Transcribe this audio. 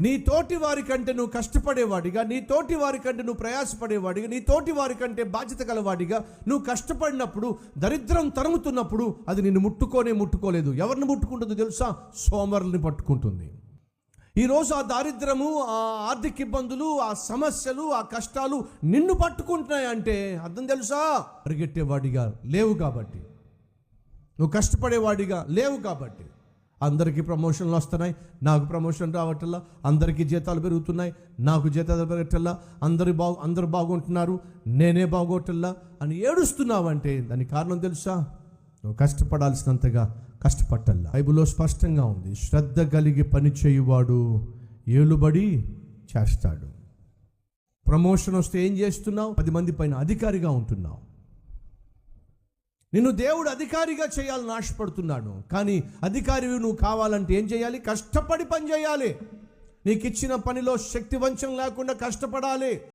నీ తోటి వారి కంటే నువ్వు కష్టపడేవాడిగా నీ తోటి వారి కంటే నువ్వు ప్రయాసపడేవాడిగా నీ తోటి వారి కంటే బాధ్యత గలవాడిగా నువ్వు కష్టపడినప్పుడు దరిద్రం తరుముతున్నప్పుడు అది నిన్ను ముట్టుకోనే ముట్టుకోలేదు. ఎవరిని ముట్టుకుంటుందో తెలుసా? సోమరుల్ని పట్టుకుంటుంది. ఈరోజు ఆ దారిద్రము ఆ ఆర్థిక ఇబ్బందులు ఆ సమస్యలు ఆ కష్టాలు నిన్ను పట్టుకుంటున్నాయి అంటే అర్థం తెలుసా? పరిగెట్టేవాడిగా లేవు కాబట్టి. నువ్వు కష్టపడేవాడిగా లేవు కాబట్టి. అందరికీ ప్రమోషన్లు వస్తున్నాయి. నాకు ప్రమోషన్ రావట్లా అందరికీ జీతాలు పెరుగుతున్నాయి. నాకు జీతాలు పెరగటల్లా అందరు బాగు అందరు బాగుంటున్నారు. నేనే బాగోటల్లా అని ఏడుస్తున్నావంటే దానికి కారణం తెలుసా? నువ్వు కష్టపడాల్సినంతగా కష్టపట్టల్లా. బైబిల్లో స్పష్టంగా ఉంది శ్రద్ధ కలిగి పని చేయువాడు ఏలుబడి చేస్తాడు. ప్రమోషన్ వస్తే ఏం చేస్తున్నావు? పది మంది పైన అధికారిగా ఉంటున్నావు. నిన్ను దేవుడు అధికారిగా చేయాలని ఆశపడుతున్నాడు. కానీ అధికారివి నువ్వు కావాలంటే ఏం చేయాలి? కష్టపడి పని చేయాలి. నీకు ఇచ్చిన పనిలో శక్తి వంచం లేకుండా కష్టపడాలి.